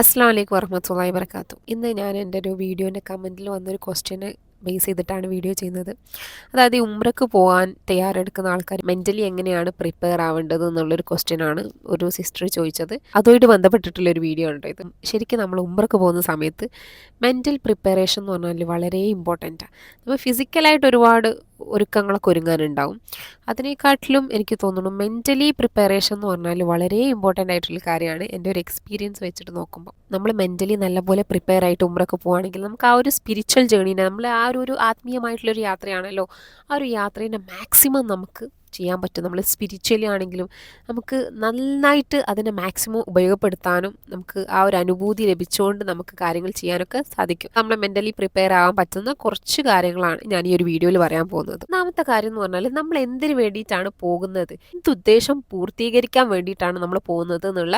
അസ്സാം വലൈക്കും വർഹമത്തല്ലാ വർക്കാത്തു ഇന്ന് ഞാൻ എന്റെ ഒരു വീഡിയോന്റെ കമന്റിൽ വന്നൊരു ക്വസ്റ്റ്യന് ബേസ് ചെയ്തിട്ടാണ് വീഡിയോ ചെയ്യുന്നത്. അതായത് ഉമ്രക്ക് പോകാൻ തയ്യാറെടുക്കുന്ന ആൾക്കാർ മെന്റലി എങ്ങനെയാണ് പ്രിപ്പയർ ആവേണ്ടത് എന്നുള്ളൊരു ക്വസ്റ്റ്യനാണ് ഒരു സിസ്റ്റർ ചോദിച്ചത്. അതുമായിട്ട് ബന്ധപ്പെട്ടിട്ടുള്ളൊരു വീഡിയോ ഉണ്ട് ഇത്. ശരിക്കും നമ്മൾ ഉമ്രക്ക് പോകുന്ന സമയത്ത് മെന്റൽ പ്രിപ്പറേഷൻ എന്ന് പറഞ്ഞാൽ വളരെ ഇമ്പോർട്ടന്റാണ് നമ്മൾ ഫിസിക്കലായിട്ട് ഒരുപാട് ഒരുക്കങ്ങളൊക്കെ ഒരുങ്ങാനുണ്ടാവും. അതിനെക്കാട്ടിലും എനിക്ക് തോന്നുന്നു മെന്റലി പ്രിപ്പറേഷൻ എന്ന് പറഞ്ഞാൽ വളരെ ഇമ്പോർട്ടന്റ് ആയിട്ടുള്ള കാര്യമാണ് എന്റെ ഒരു എക്സ്പീരിയൻസ് വെച്ചിട്ട് നോക്കുമ്പോൾ നമ്മൾ മെന്റലി നല്ലപോലെ പ്രിപ്പയർ ആയിട്ട് ഉമ്രൊക്കെ പോവുകയാണെങ്കിൽ നമുക്ക് ആ ഒരു സ്പിരിച്വൽ ജേണീനെ നമ്മൾ ആ ഒരു ഒരു ആത്മീയമായിട്ടുള്ളൊരു യാത്രയാണല്ലോ. ആ ഒരു യാത്രേനെ മാക്സിമം നമുക്ക് ചെയ്യാൻ പറ്റും. നമ്മൾ സ്പിരിച്വലി ആണെങ്കിലും നമുക്ക് നന്നായിട്ട് അതിനെ മാക്സിമം ഉപയോഗപ്പെടുത്താനും നമുക്ക് ആ ഒരു അനുഭൂതി ലഭിച്ചുകൊണ്ട് നമുക്ക് കാര്യങ്ങൾ ചെയ്യാനൊക്കെ സാധിക്കും. നമ്മൾ മെന്റലി പ്രിപ്പയർ ആവാൻ പറ്റുന്ന കുറച്ച് കാര്യങ്ങളാണ് ഞാൻ ഈ ഒരു വീഡിയോയിൽ പറയാൻ പോകുന്നത്. ഒന്നാമത്തെ കാര്യം എന്ന് പറഞ്ഞാൽ നമ്മൾ എന്തിനു വേണ്ടിയിട്ടാണ് പോകുന്നത്? എന്ത് ഉദ്ദേശം പൂർത്തീകരിക്കാൻ വേണ്ടിയിട്ടാണ് നമ്മൾ പോകുന്നത് എന്നുള്ള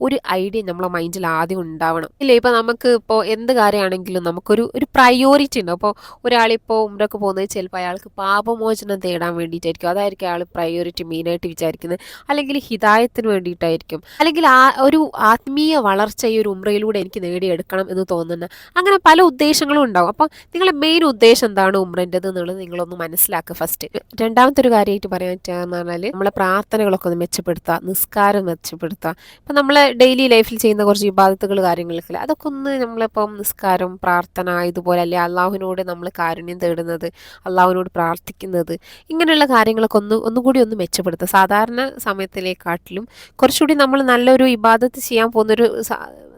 ഒരു ഐഡിയ നമ്മളെ മൈൻഡിൽ ആദ്യം ഉണ്ടാവണം. ഇല്ലേ? ഇപ്പോൾ നമുക്ക് ഇപ്പോൾ എന്ത് കാര്യമാണെങ്കിലും നമുക്കൊരു ഒരു പ്രയോറിറ്റി ഉണ്ട്. അപ്പോൾ ഒരാളിപ്പോൾ ഉമ്രൊക്കെ പോകുന്നത് ചിലപ്പോൾ അയാൾക്ക് പാപമോചനം തേടാൻ വേണ്ടിയിട്ടായിരിക്കും. അതായിരിക്കും അയാൾ പ്രയോറിറ്റി മെയിനായിട്ട് വിചാരിക്കുന്നത്. അല്ലെങ്കിൽ ഹിതായത്തിന് വേണ്ടിയിട്ടായിരിക്കും. അല്ലെങ്കിൽ ആ ഒരു ആത്മീയ വളർച്ച ഈ ഒരു ഉമ്രയിലൂടെ എനിക്ക് നേടിയെടുക്കണം എന്ന് തോന്നുന്നു അങ്ങനെ പല ഉദ്ദേശങ്ങളും ഉണ്ടാവും. അപ്പം നിങ്ങളുടെ മെയിൻ ഉദ്ദേശം എന്താണ് ഉമ്രന്റെത് എന്നുള്ളത് നിങ്ങളൊന്ന് മനസ്സിലാക്കുക ഫസ്റ്റ് രണ്ടാമത്തെ ഒരു കാര്യമായിട്ട് പറയാൻ പറ്റുകയെന്ന് പറഞ്ഞാൽ നമ്മളെ പ്രാർത്ഥനകളൊക്കെ ഒന്ന് മെച്ചപ്പെടുത്തുക നിസ്കാരം മെച്ചപ്പെടുത്തുക ഇപ്പം നമ്മൾ ഡെയിലി ലൈഫിൽ ചെയ്യുന്ന കുറച്ച് വിവാദത്തുകൾ കാര്യങ്ങളൊക്കെ അതൊക്കെ ഒന്ന് നമ്മളിപ്പം നിസ്കാരം പ്രാർത്ഥന ഇതുപോലെ അല്ലെ? അള്ളാഹുവിനോട് നമ്മൾ കാരുണ്യം തേടുന്നത് അള്ളാഹുവിനോട് പ്രാർത്ഥിക്കുന്നത് ഇങ്ങനെയുള്ള കാര്യങ്ങളൊക്കെ ഒന്ന് ഒന്നുകൂടി ഒന്ന് മെച്ചപ്പെടുത്തുക. സാധാരണ സമയത്തിലേക്കാട്ടിലും കുറച്ചുകൂടി നമ്മൾ നല്ലൊരു ഇബാദത്ത് ചെയ്യാൻ പോകുന്നൊരു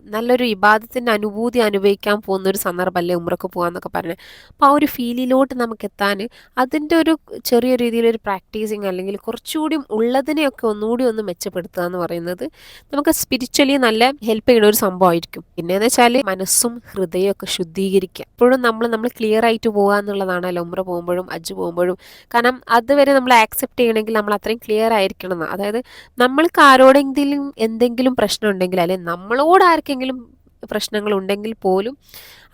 നല്ലൊരു ഇബാദത്തിന്റെ അനുഭൂതി അനുഭവിക്കാൻ പോകുന്ന ഒരു സന്ദർഭമല്ലേ ഉമ്രക്ക് പോകാമെന്നൊക്കെ പറഞ്ഞത് അപ്പോൾ ആ ഒരു ഫീലിലോട്ട് നമുക്ക് എത്താൻ അതിന്റെ ഒരു ചെറിയ രീതിയിലൊരു പ്രാക്ടീസിങ് അല്ലെങ്കിൽ കുറച്ചുകൂടി ഉള്ളതിനെയൊക്കെ ഒന്നുകൂടി ഒന്ന് മെച്ചപ്പെടുത്തുക എന്ന് പറയുന്നത് നമുക്ക് സ്പിരിച്വലി നല്ല ഹെൽപ്പ് ചെയ്യുന്ന ഒരു സംഭവമായിരിക്കും. പിന്നെയെന്ന് വെച്ചാൽ മനസ്സും ഹൃദയവും ഒക്കെ ശുദ്ധീകരിക്കുക. എപ്പോഴും നമ്മൾ നമ്മൾ ക്ലിയർ ആയിട്ട് പോകുക എന്നുള്ളതാണല്ലോ ഉമ്ര പോകുമ്പോഴും അജ്ജ് പോകുമ്പോഴും. കാരണം അതുവരെ നമ്മൾ ആക്സെപ്റ്റ് ചെയ്യണമെങ്കിൽ നമ്മൾ അത്രയും ക്ലിയർ ആയിരിക്കണം അതായത് നമ്മൾക്ക് ആരോടെങ്കിലും എന്തെങ്കിലും പ്രശ്നം ഉണ്ടെങ്കിൽ അല്ലെങ്കിൽ നമ്മളോട് ആർക്കെങ്കിലും എന്തെങ്കിലും പ്രശ്നങ്ങളുണ്ടെങ്കിൽ പോലും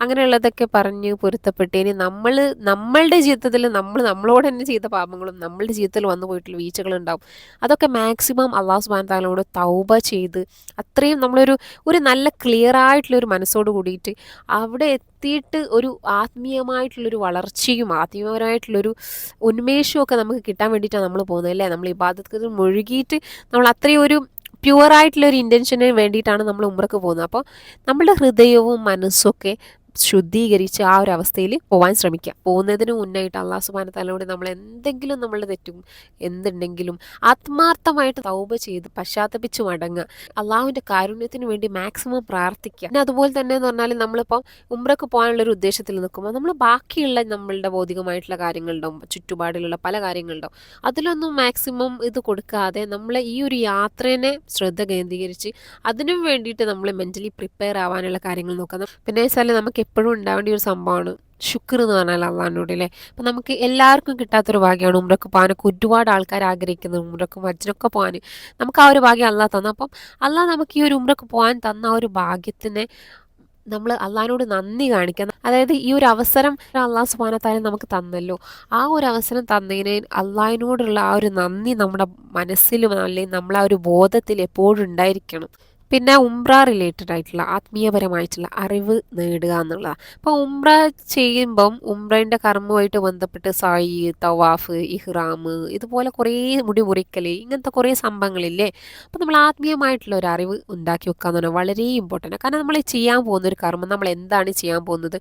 അങ്ങനെയുള്ളതൊക്കെ പറഞ്ഞ് പൊരുത്തപ്പെട്ട് ഇനി നമ്മൾ നമ്മളുടെ ജീവിതത്തിൽ നമ്മൾ നമ്മളോട് തന്നെ ചെയ്ത പാപങ്ങളും നമ്മളുടെ ജീവിതത്തിൽ വന്നു പോയിട്ടുള്ള വീഴ്ചകളുണ്ടാവും. അതൊക്കെ മാക്സിമം അള്ളാഹു സുബാൻ താലോട് തൗബ ചെയ്ത് അത്രയും നമ്മളൊരു ഒരു നല്ല ക്ലിയർ ആയിട്ടുള്ള ഒരു മനസ്സോട് കൂടിയിട്ട് അവിടെ എത്തിയിട്ട് ഒരു ആത്മീയമായിട്ടുള്ളൊരു വളർച്ചയും ആത്മീയപരമായിട്ടുള്ളൊരു ഉന്മേഷവും ഒക്കെ നമുക്ക് കിട്ടാൻ വേണ്ടിയിട്ടാണ് നമ്മൾ പോകുന്നത് അല്ലേ? നമ്മൾ ഈ ബാധത്തിൽ മുഴുകിയിട്ട് നമ്മൾ അത്രയും ഒരു പ്യുവറായിട്ടുള്ള ഒരു ഇന്റൻഷന് വേണ്ടിയിട്ടാണ് നമ്മൾ ഉമ്രക്ക് പോകുന്നത്. അപ്പോൾ നമ്മുടെ ഹൃദയവും മനസ്സൊക്കെ ശുദ്ധീകരിച്ച് ആ ഒരു അവസ്ഥയിൽ പോവാൻ ശ്രമിക്കുക പോകുന്നതിന് മുന്നായിട്ട് അള്ളാഹു സുബാന തലോട് നമ്മൾ എന്തെങ്കിലും നമ്മൾ തെറ്റും എന്തുണ്ടെങ്കിലും ആത്മാർത്ഥമായിട്ട് തൗബ ചെയ്ത് പശ്ചാത്തപിച്ച് മടങ്ങുക. അള്ളാഹുവിന്റെ കാരുണ്യത്തിന് വേണ്ടി മാക്സിമം പ്രാർത്ഥിക്കുക. പിന്നെ അതുപോലെ തന്നെ എന്ന് പറഞ്ഞാൽ നമ്മളിപ്പോൾ ഉമ്രക്ക് പോകാനുള്ള ഒരു ഉദ്ദേശത്തിൽ നിൽക്കുമ്പോൾ നമ്മൾ ബാക്കിയുള്ള നമ്മളുടെ ഭൗതികമായിട്ടുള്ള കാര്യങ്ങളുണ്ടാവും. ചുറ്റുപാടിലുള്ള പല കാര്യങ്ങളുണ്ടാവും. അതിലൊന്നും മാക്സിമം ഇത് കൊടുക്കാതെ നമ്മൾ ഈ ഒരു യാത്രേനെ ശ്രദ്ധ കേന്ദ്രീകരിച്ച് അതിനും വേണ്ടിയിട്ട് നമ്മൾ മെന്റലി പ്രിപ്പയർ ആവാനുള്ള കാര്യങ്ങൾ നോക്കാം. പിന്നെ വെച്ചാൽ നമുക്ക് എപ്പോഴും ഉണ്ടാവേണ്ട ഒരു സംഭവമാണ്. ശുക്ർ എന്ന് പറഞ്ഞാൽ അള്ളാഹിനോട് അല്ലേ അപ്പം നമുക്ക് എല്ലാവർക്കും കിട്ടാത്തൊരു ഭാഗ്യമാണ് ഉമ്രക്ക് പോകാനൊക്കെ ഒരുപാട് ആൾക്കാർ ആഗ്രഹിക്കുന്നത് ഉമ്രക്ക് മജ്ജിനൊക്കെ പോകാൻ. നമുക്ക് ആ ഒരു ഭാഗ്യം അള്ളാഹ് തന്നു. അപ്പം അള്ളാഹ് നമുക്ക് ഈ ഒരു ഉമ്രക്ക് പോകാൻ തന്ന ആ ഒരു ഭാഗ്യത്തിനെ നമ്മൾ അള്ളഹാനോട് നന്ദി കാണിക്കണം അതായത് ഈ ഒരു അവസരം അള്ളാഹ് സുബാനത്താലും നമുക്ക് തന്നല്ലോ. ആ ഒരു അവസരം തന്നതിന് അള്ളാഹിനോടുള്ള ആ ഒരു നന്ദി നമ്മുടെ മനസ്സിലും അല്ലെങ്കിൽ നമ്മളെ ആ ഒരു ബോധത്തിൽ എപ്പോഴും ഉണ്ടായിരിക്കണം. പിന്നെ ഉംറ റിലേറ്റഡ് ആയിട്ടുള്ള ആത്മീയപരമായിട്ടുള്ള അറിവ് നേടുക എന്നുള്ളതാണ് അപ്പോൾ ഉംറ ചെയ്യുമ്പം ഉംറേന്റെ കർമ്മമായിട്ട് ബന്ധപ്പെട്ട് സായി തവാഫ് ഇഹ്റാം ഇതുപോലെ കുറേ മുടി മുറിക്കൽ ഇങ്ങനത്തെ കുറേ സംഭവങ്ങളില്ലേ? അപ്പോൾ നമ്മൾ ആത്മീയമായിട്ടുള്ള ഒരു അറിവ് ഉണ്ടാക്കി വെക്കുക എന്ന് പറഞ്ഞാൽ വളരെ ഇമ്പോർട്ടന്റ് കാരണം നമ്മൾ ചെയ്യാൻ പോകുന്ന ഒരു കർമ്മം നമ്മൾ എന്താണ് ചെയ്യാൻ പോകുന്നത്?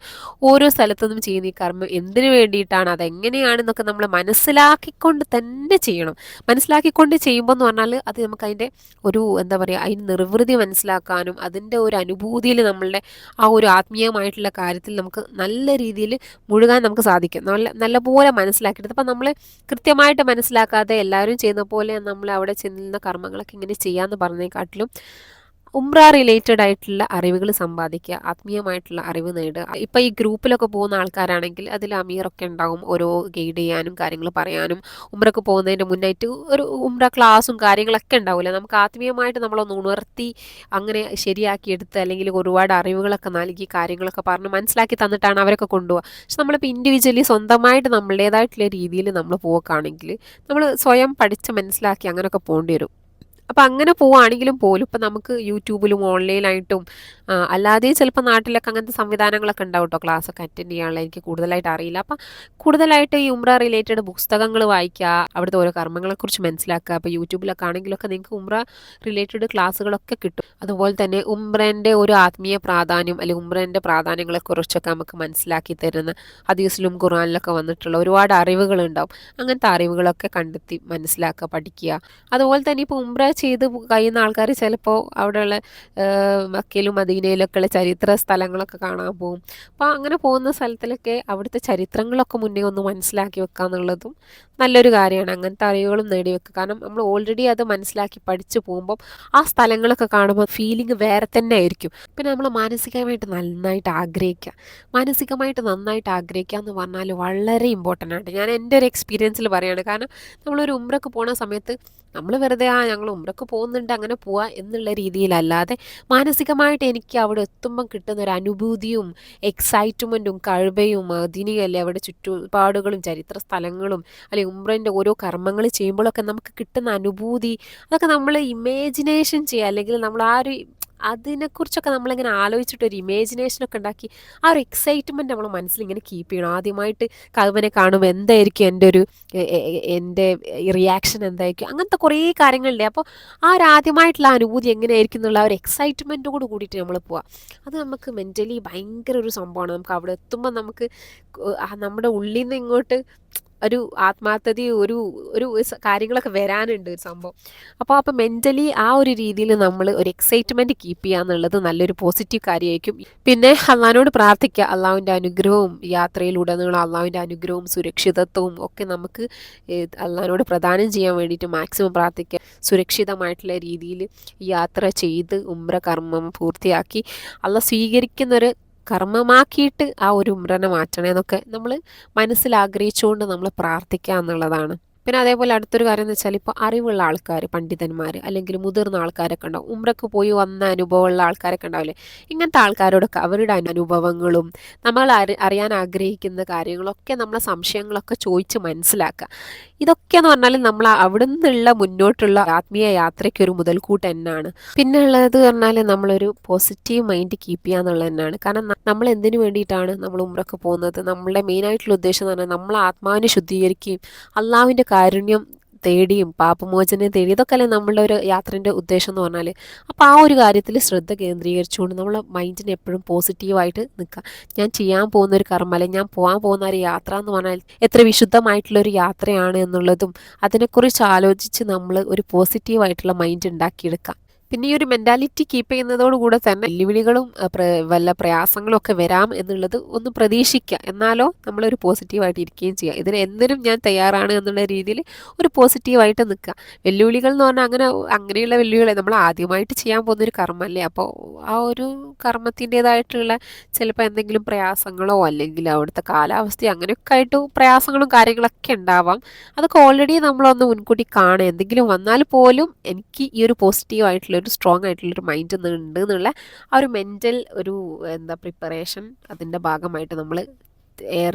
ഓരോ സ്ഥലത്തുനിന്നും ചെയ്യുന്ന ഈ കർമ്മം എന്തിനു വേണ്ടിയിട്ടാണ്? അതെങ്ങനെയാണെന്നൊക്കെ നമ്മൾ മനസ്സിലാക്കിക്കൊണ്ട് തന്നെ ചെയ്യണം. മനസ്സിലാക്കിക്കൊണ്ട് ചെയ്യുമ്പോൾ എന്ന് പറഞ്ഞാൽ അത് നമുക്ക് അതിന്റെ ഒരു എന്താ പറയുക അതിന് നിർവൃതി മനസ്സിലാക്കാനും അതിന്റെ ഒരു അനുഭൂതിയിൽ നമ്മളുടെ ആ ഒരു ആത്മീയമായിട്ടുള്ള കാര്യത്തിൽ നമുക്ക് നല്ല രീതിയിൽ മുഴുകാൻ നമുക്ക് സാധിക്കും. നല്ല നല്ലപോലെ മനസ്സിലാക്കിയിട്ട് അപ്പം നമ്മൾ കൃത്യമായിട്ട് മനസ്സിലാക്കാതെ എല്ലാവരും ചെയ്യുന്ന പോലെ നമ്മൾ അവിടെ ചെല്ലുന്ന കർമ്മങ്ങളൊക്കെ ഇങ്ങനെ ചെയ്യാമെന്ന് പറഞ്ഞതിനെക്കാട്ടിലും ഉംറ റിലേറ്റഡ് ആയിട്ടുള്ള അറിവുകൾ സമ്പാദിക്കുക ആത്മീയമായിട്ടുള്ള അറിവ് നേടുക. ഇപ്പം ഈ ഗ്രൂപ്പിലൊക്കെ പോകുന്ന ആൾക്കാരാണെങ്കിൽ അതിൽ അമീറൊക്കെ ഉണ്ടാകും ഓരോ ഗൈഡ് ചെയ്യാനും കാര്യങ്ങൾ പറയാനും. ഉംറക്ക് പോകുന്നതിന്റെ മുന്നായിട്ട് ഒരു ഉംറ ക്ലാസ്സും കാര്യങ്ങളൊക്കെ ഉണ്ടാവില്ല. നമുക്ക് ആത്മീയമായിട്ട് നമ്മളൊന്ന് ഉണർത്തി അങ്ങനെ ശരിയാക്കി എടുത്ത് അല്ലെങ്കിൽ ഒരുപാട് അറിവുകളൊക്കെ നൽകി കാര്യങ്ങളൊക്കെ പറഞ്ഞ് മനസ്സിലാക്കി തന്നിട്ടാണ് അവരൊക്കെ കൊണ്ടുപോകുക പക്ഷെ നമ്മളിപ്പോൾ ഇൻഡിവിജ്വലി സ്വന്തമായിട്ട് നമ്മളുടേതായിട്ടുള്ള രീതിയിൽ നമ്മൾ പോവുകയാണെങ്കിൽ നമ്മൾ സ്വയം പഠിച്ച് മനസ്സിലാക്കി അങ്ങനെയൊക്കെ പോകേണ്ടി വരും. അപ്പം അങ്ങനെ പോവുകയാണെങ്കിലും പോലും ഇപ്പം നമുക്ക് യൂട്യൂബിലും ഓൺലൈനായിട്ടും അല്ലാതെ ചിലപ്പോൾ നാട്ടിലൊക്കെ അങ്ങനത്തെ സംവിധാനങ്ങളൊക്കെ ഉണ്ടാവും കേട്ടോ ക്ലാസ്സൊക്കെ അറ്റൻഡ് ചെയ്യാനുള്ള എനിക്ക് കൂടുതലായിട്ട് അറിയില്ല. അപ്പം കൂടുതലായിട്ട് ഈ ഉംറ റിലേറ്റഡ് പുസ്തകങ്ങൾ വായിക്കുക അവിടുത്തെ ഓരോ കർമ്മങ്ങളെക്കുറിച്ച് മനസ്സിലാക്കുക അപ്പോൾ യൂട്യൂബിലൊക്കെ ആണെങ്കിലൊക്കെ നിങ്ങൾക്ക് ഉംറ റിലേറ്റഡ് ക്ലാസ്സുകളൊക്കെ കിട്ടും. അതുപോലെ തന്നെ ഉംറന്റെ ഒരു ആത്മീയ പ്രാധാന്യം അല്ലെങ്കിൽ ഉംറന്റെ പ്രാധാന്യങ്ങളെക്കുറിച്ചൊക്കെ നമുക്ക് മനസ്സിലാക്കി തരുന്ന ഹദീസിലും ഖുറാനിലൊക്കെ വന്നിട്ടുള്ള ഒരുപാട് അറിവുകളുണ്ടാവും. അങ്ങനത്തെ അറിവുകളൊക്കെ കണ്ടെത്തി മനസ്സിലാക്കുക പഠിക്കുക അതുപോലെ തന്നെ ഇപ്പോൾ ഉംറ ചെയ്ത് കഴിയുന്ന ആൾക്കാർ ചിലപ്പോൾ അവിടെയുള്ള മക്കയിലും മദീനയിലൊക്കെ ഉള്ള ചരിത്ര സ്ഥലങ്ങളൊക്കെ കാണാൻ പോകും അപ്പോൾ അങ്ങനെ പോകുന്ന സ്ഥലത്തിലൊക്കെ അവിടുത്തെ ചരിത്രങ്ങളൊക്കെ മുന്നേ ഒന്ന് മനസ്സിലാക്കി വെക്കുക എന്നുള്ളതും നല്ലൊരു കാര്യമാണ് അങ്ങനത്തെ അറിവുകളും നേടിവെക്കുക. കാരണം നമ്മൾ ഓൾറെഡി അത് മനസ്സിലാക്കി പഠിച്ചു പോകുമ്പോൾ ആ സ്ഥലങ്ങളൊക്കെ കാണുമ്പോൾ ഫീലിംഗ് വേറെ തന്നെ ആയിരിക്കും. പിന്നെ നമ്മൾ മാനസികമായിട്ട് നന്നായിട്ട് ആഗ്രഹിക്കുക. മാനസികമായിട്ട് നന്നായിട്ട് ആഗ്രഹിക്കുക എന്ന് പറഞ്ഞാൽ വളരെ ഇമ്പോർട്ടന്റ് ആണ്. ഞാൻ എന്റെ ഒരു എക്സ്പീരിയൻസിൽ പറയുകയാണ് കാരണം നമ്മളൊരു ഉമ്രക്ക് പോണ സമയത്ത് നമ്മൾ വെറുതെ ആ ഞങ്ങൾ ഉമ്രക്ക് പോകുന്നുണ്ട് അങ്ങനെ പോവാ എന്നുള്ള രീതിയിലല്ലാതെ മാനസികമായിട്ട് എനിക്ക് അവിടെ എത്തുമ്പം കിട്ടുന്ന ഒരു അനുഭൂതിയും എക്സൈറ്റ്മെന്റും കഴിവയും അതിനെയല്ലേ അവിടെ ചുറ്റുപാടുകളും ചരിത്ര സ്ഥലങ്ങളും അല്ലെങ്കിൽ ഉമ്രന്റെ ഓരോ കർമ്മങ്ങൾ ചെയ്യുമ്പോഴൊക്കെ നമുക്ക് കിട്ടുന്ന അനുഭൂതി അതൊക്കെ നമ്മൾ ഇമേജിനേഷൻ ചെയ്യുക. അല്ലെങ്കിൽ നമ്മൾ ആ ഒരു അതിനെക്കുറിച്ചൊക്കെ നമ്മളിങ്ങനെ ആലോചിച്ചിട്ട് ഒരു ഇമേജിനേഷനൊക്കെ ഉണ്ടാക്കി ആ ഒരു എക്സൈറ്റ്മെന്റ് നമ്മൾ മനസ്സിൽ ഇങ്ങനെ കീപ്പ് ചെയ്യണം. ആദ്യമായിട്ട് കവിനെ കാണുമ്പോൾ എന്തായിരിക്കും എന്റെ ഒരു എന്റെ റിയാക്ഷൻ എന്തായിരിക്കും? അങ്ങനത്തെ കുറേ കാര്യങ്ങളുണ്ട്. അപ്പോൾ ആ ഒരു ആദ്യമായിട്ടുള്ള അനുഭൂതി എങ്ങനെയായിരിക്കും എന്നുള്ള ഒരു എക്സൈറ്റ്മെന്റോട് കൂടിയിട്ട് നമ്മൾ പോവാം. അത് നമുക്ക് മെന്റലി ഭയങ്കര ഒരു സംഭവമാണ്. നമുക്ക് അവിടെ എത്തുമ്പോൾ നമുക്ക് നമ്മുടെ ഉള്ളിൽ നിന്ന് ഇങ്ങോട്ട് ഒരു ആത്മാർത്ഥതയും ഒരു ഒരു കാര്യങ്ങളൊക്കെ വരാനുണ്ട് ഒരു സംഭവം. അപ്പോൾ അപ്പോൾ മെന്റലി ആ ഒരു രീതിയിൽ നമ്മൾ ഒരു എക്സൈറ്റ്മെന്റ് കീപ്പ് ചെയ്യുക എന്നുള്ളത് നല്ലൊരു പോസിറ്റീവ് കാര്യമായിരിക്കും. പിന്നെ അള്ളാഹിനോട് പ്രാർത്ഥിക്കുക. അള്ളാഹുവിന്റെ അനുഗ്രഹവും യാത്രയിലുടനീളം അള്ളാഹുവിന്റെ അനുഗ്രഹവും സുരക്ഷിതത്വവും ഒക്കെ നമുക്ക് അള്ളാഹിനോട് പ്രദാനം ചെയ്യാൻ വേണ്ടിയിട്ട് മാക്സിമം പ്രാർത്ഥിക്കുക. സുരക്ഷിതമായിട്ടുള്ള രീതിയിൽ യാത്ര ചെയ്ത് ഉമ്ര കർമ്മം പൂർത്തിയാക്കി. അള്ള സ്വീകരിക്കുന്നൊരു കർമ്മമാക്കിയിട്ട് ആ ഒരു ഉമ്രനെ മാറ്റണേ എന്നൊക്കെ നമ്മൾ മനസ്സിൽ ആഗ്രഹിച്ചുകൊണ്ട് നമ്മൾ പ്രാർത്ഥിക്കുക എന്നുള്ളതാണ്. പിന്നെ അതേപോലെ അടുത്തൊരു കാര്യം എന്ന് വെച്ചാൽ ഇപ്പോൾ അറിവുള്ള ആൾക്കാർ പണ്ഡിതന്മാർ അല്ലെങ്കിൽ മുതിർന്ന ആൾക്കാരൊക്കെ ഉണ്ടാവും. ഉമ്രക്ക് പോയി വന്ന അനുഭവമുള്ള ആൾക്കാരൊക്കെ ഉണ്ടാവില്ലേ? ഇങ്ങനത്തെ ആൾക്കാരോടൊക്കെ അവരുടെ അനുഭവങ്ങളും നമ്മൾ അറിയാൻ ആഗ്രഹിക്കുന്ന കാര്യങ്ങളൊക്കെ നമ്മളെ സംശയങ്ങളൊക്കെ ചോദിച്ച് മനസ്സിലാക്കുക. ഇതൊക്കെ എന്ന് പറഞ്ഞാൽ നമ്മൾ അവിടെ നിന്നുള്ള മുന്നോട്ടുള്ള ആത്മീയ യാത്രയ്ക്ക് ഒരു മുതൽക്കൂട്ട് തന്നെയാണ് പിന്നെ ഉള്ളത് പറഞ്ഞാൽ നമ്മളൊരു പോസിറ്റീവ് മൈൻഡ് കീപ്പ് ചെയ്യുക എന്നുള്ളത് തന്നെയാണ് കാരണം നമ്മൾ എന്തിനു വേണ്ടിയിട്ടാണ് നമ്മൾ ഉമ്രക്ക് പോകുന്നത്? നമ്മളുടെ മെയിനായിട്ടുള്ള ഉദ്ദേശം എന്ന് പറഞ്ഞാൽ നമ്മൾ ആത്മാവിനെ ശുദ്ധീകരിക്കുകയും അള്ളാവിന്റെ കാരുണ്യം തേടിയും പാപമോചനം തേടി ഇതൊക്കെ അല്ലേ നമ്മളുടെ ഒരു യാത്രേന്റെ ഉദ്ദേശം എന്ന് പറഞ്ഞാൽ അപ്പോൾ ആ ഒരു കാര്യത്തിൽ ശ്രദ്ധ കേന്ദ്രീകരിച്ചുകൊണ്ട് നമ്മൾ മൈൻഡിനെ എപ്പോഴും പോസിറ്റീവായിട്ട് നിൽക്കുക ഞാൻ ചെയ്യാൻ പോകുന്ന ഒരു കർമ്മ അല്ലെങ്കിൽ ഞാൻ പോകാൻ പോകുന്ന ഒരു യാത്ര എന്ന് പറഞ്ഞാൽ എത്ര വിശുദ്ധമായിട്ടുള്ള ഒരു യാത്രയാണ് എന്നുള്ളതും അതിനെക്കുറിച്ച് ആലോചിച്ച് നമ്മൾ ഒരു പോസിറ്റീവായിട്ടുള്ള മൈൻഡ് ഉണ്ടാക്കിയെടുക്കുക പിന്നെ ഈ ഒരു മെന്റാലിറ്റി കീപ്പ് ചെയ്യുന്നതോടുകൂടെ തന്നെ വെല്ലുവിളികളും വല്ല പ്രയാസങ്ങളും ഒക്കെ വരാം എന്നുള്ളത് ഒന്ന് പ്രതീക്ഷിക്കുക. എന്നാലോ നമ്മളൊരു പോസിറ്റീവായിട്ട് ഇരിക്കുകയും ചെയ്യുക ഇതിന് എന്തിനും ഞാൻ തയ്യാറാണ് എന്നുള്ള രീതിയിൽ ഒരു പോസിറ്റീവായിട്ട് നിൽക്കുക. വെല്ലുവിളികൾ എന്ന് പറഞ്ഞാൽ അങ്ങനെ അങ്ങനെയുള്ള വെല്ലുവിളി നമ്മൾ ആദ്യമായിട്ട് ചെയ്യാൻ പോകുന്ന ഒരു കർമ്മമല്ലേ? അപ്പോൾ ആ ഒരു കർമ്മത്തിന്റെതായിട്ടുള്ള ചിലപ്പോൾ എന്തെങ്കിലും പ്രയാസങ്ങളോ അല്ലെങ്കിൽ അവിടുത്തെ കാലാവസ്ഥ അങ്ങനെയൊക്കെ ആയിട്ട് പ്രയാസങ്ങളും കാര്യങ്ങളൊക്കെ ഉണ്ടാവാം. അതൊക്കെ ഓൾറെഡി നമ്മളൊന്ന് മുൻകൂട്ടി കാണുക. എന്തെങ്കിലും വന്നാൽ പോലും എനിക്ക് ഈ ഒരു പോസിറ്റീവായിട്ടുള്ള ഒരു സ്ട്രോങ് ആയിട്ടുള്ളൊരു മൈൻഡ് ഉണ്ട് എന്നുള്ള ആ ഒരു മെന്റൽ ഒരു എന്താ പ്രിപ്പറേഷൻ അതിന്റെ ഭാഗമായിട്ട് നമ്മൾ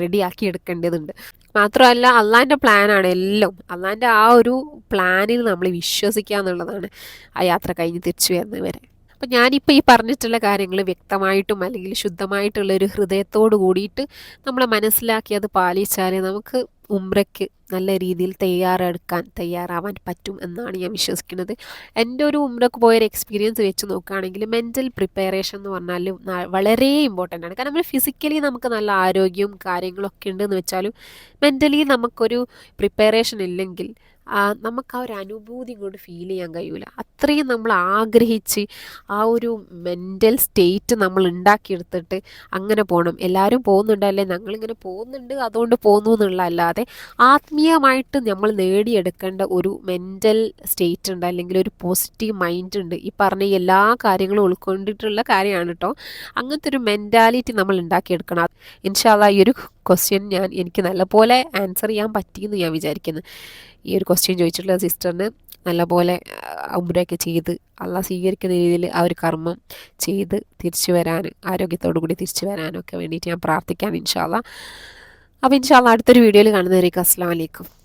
റെഡി ആക്കി എടുക്കേണ്ടതുണ്ട്. മാത്രമല്ല അള്ളാന്റെ പ്ലാനാണ് എല്ലാം. അള്ളാന്റെ ആ ഒരു പ്ലാനിൽ നമ്മൾ വിശ്വസിക്കുക എന്നുള്ളതാണ് ആ യാത്ര കഴിഞ്ഞ് തിരിച്ചു വരുന്നവരെ അപ്പം ഞാനിപ്പോൾ ഈ പറഞ്ഞിട്ടുള്ള കാര്യങ്ങൾ വ്യക്തമായിട്ടും അല്ലെങ്കിൽ ശുദ്ധമായിട്ടുള്ള ഒരു ഹൃദയത്തോട് കൂടിയിട്ട് നമ്മൾ മനസ്സിലാക്കി അത് പാലിച്ചാൽ നമുക്ക് ഉമ്രയ്ക്ക് നല്ല രീതിയിൽ തയ്യാറെടുക്കാൻ തയ്യാറാവാൻ പറ്റും എന്നാണ് ഞാൻ വിശ്വസിക്കുന്നത്. എന്റെ ഒരു ഉമ്രക്ക് പോയൊരു എക്സ്പീരിയൻസ് വെച്ച് നോക്കുകയാണെങ്കിൽ മെന്റൽ പ്രിപ്പറേഷൻ എന്ന് പറഞ്ഞാൽ വളരെ ഇമ്പോർട്ടന്റ് ആണ്. കാരണം നമ്മൾ ഫിസിക്കലി നമുക്ക് നല്ല ആരോഗ്യവും കാര്യങ്ങളൊക്കെ ഉണ്ടെന്ന് വെച്ചാലും മെന്റലി നമുക്കൊരു പ്രിപ്പറേഷൻ ഇല്ലെങ്കിൽ നമുക്ക് ആ ഒരു അനുഭൂതി കൊണ്ട് ഫീൽ ചെയ്യാൻ കഴിയൂല. അത്രയും നമ്മൾ ആഗ്രഹിച്ച് ആ ഒരു മെന്റൽ സ്റ്റേറ്റ് നമ്മൾ ഉണ്ടാക്കിയെടുത്തിട്ട് അങ്ങനെ പോകണം എല്ലാവരും പോകുന്നുണ്ടല്ലേ? ഞങ്ങളിങ്ങനെ പോകുന്നുണ്ട് അതുകൊണ്ട് പോകുന്നു എന്നുള്ള അല്ലാതെ ആത്മീയമായിട്ട് നമ്മൾ നേടിയെടുക്കേണ്ട ഒരു മെന്റൽ സ്റ്റേറ്റ് ഉണ്ട് അല്ലെങ്കിൽ ഒരു പോസിറ്റീവ് മൈൻഡ് ഉണ്ട്. ഈ പറഞ്ഞ എല്ലാ കാര്യങ്ങളും ഉൾക്കൊണ്ടിട്ടുള്ള കാര്യമാണ് കേട്ടോ അങ്ങനത്തെ ഒരു മെന്റാലിറ്റി നമ്മൾ ഉണ്ടാക്കിയെടുക്കണം. ഇൻഷാല്ല ഈ ഒരു ക്വസ്റ്റ്യൻ ഞാൻ എനിക്ക് നല്ലപോലെ ആൻസർ ചെയ്യാൻ പറ്റിയെന്ന് ഞാൻ വിചാരിക്കുന്നു. ഈ ഒരു ക്വസ്റ്റ്യൻ ചോദിച്ചിട്ടുള്ള സിസ്റ്ററിന് നല്ലപോലെ ഉമ്രയൊക്കെ ചെയ്ത് അള്ള സ്വീകരിക്കുന്ന രീതിയിൽ ആ ഒരു കർമ്മം ചെയ്ത് തിരിച്ചു വരാൻ ആരോഗ്യത്തോടു കൂടി തിരിച്ചു വരാനൊക്കെ വേണ്ടിയിട്ട് ഞാൻ പ്രാർത്ഥിക്കാം ഇൻഷാല്ല അപ്പോൾ ഇൻഷാല്ല അടുത്തൊരു വീഡിയോയിൽ കാണുന്നവരേക്കും അസ്സാം വലൈക്കും